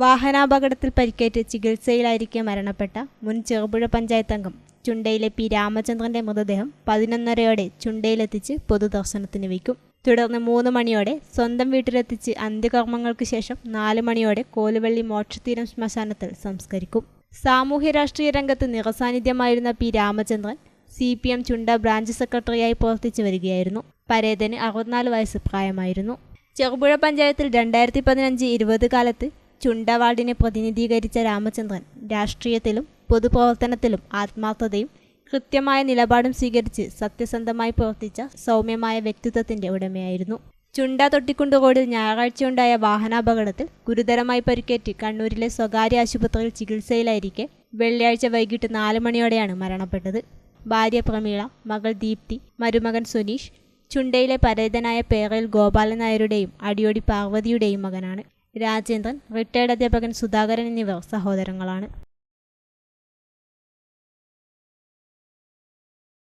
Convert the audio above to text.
വാഹനാപകടത്തിൽ പരിക്കേറ്റ് ചികിത്സയിലായിരിക്കെ മരണപ്പെട്ട മുൻ ചെറുപുഴ പഞ്ചായത്ത് അംഗം ചുണ്ടയിലെ പി രാമചന്ദ്രന്റെ മൃതദേഹം പതിനൊന്നരയോടെ ചുണ്ടയിലെത്തിച്ച് പൊതുദർശനത്തിന് വയ്ക്കും. തുടർന്ന് മൂന്ന് മണിയോടെ സ്വന്തം വീട്ടിലെത്തിച്ച് അന്ത്യകർമ്മങ്ങൾക്ക് ശേഷം നാല് മണിയോടെ കോലുവള്ളി മോക്ഷത്തീരം ശ്മശാനത്തിൽ സംസ്കരിക്കും. സാമൂഹ്യ രാഷ്ട്രീയ രംഗത്ത് നിറസാന്നിധ്യമായിരുന്ന P Ramachandran C P M Chunda branch സെക്രട്ടറിയായി പ്രവർത്തിച്ചു വരികയായിരുന്നു. പരേതന് അറുപത്തിനാല് വയസ്സ് പ്രായമായിരുന്നു. ചെറുപുഴ പഞ്ചായത്തിൽ രണ്ടായിരത്തി പതിനഞ്ച് ഇരുപത് കാലത്ത് ചുണ്ട വാർഡിനെ പ്രതിനിധീകരിച്ച രാമചന്ദ്രൻ രാഷ്ട്രീയത്തിലും പൊതുപ്രവർത്തനത്തിലും ആത്മാർത്ഥതയും കൃത്യമായ നിലപാടും സ്വീകരിച്ച് സത്യസന്ധമായി പ്രവർത്തിച്ച സൗമ്യമായ വ്യക്തിത്വത്തിന്റെ ഉടമയായിരുന്നു. ചുണ്ട തൊട്ടിക്കുണ്ട് റോഡിൽ ഞായറാഴ്ചയുണ്ടായ വാഹനാപകടത്തിൽ ഗുരുതരമായി പരിക്കേറ്റ് കണ്ണൂരിലെ സ്വകാര്യ ആശുപത്രിയിൽ ചികിത്സയിലായിരിക്കെ വെള്ളിയാഴ്ച വൈകിട്ട് നാല് മണിയോടെയാണ് മരണപ്പെട്ടത്. ഭാര്യ പ്രമീള മകൾ ദീപ്തി മരുമകൻ സുനീഷ് ചുണ്ടയിലെ പരേതനായ പേറയിൽ ഗോപാലൻ നായരുടെയും അടിയോടി പാർവതിയുടെയും മകനാണ്. രാജേന്ദ്രൻ റിട്ടയേർഡ് അധ്യാപകൻ സുധാകരൻ എന്നിവർ സഹോദരങ്ങളാണ്.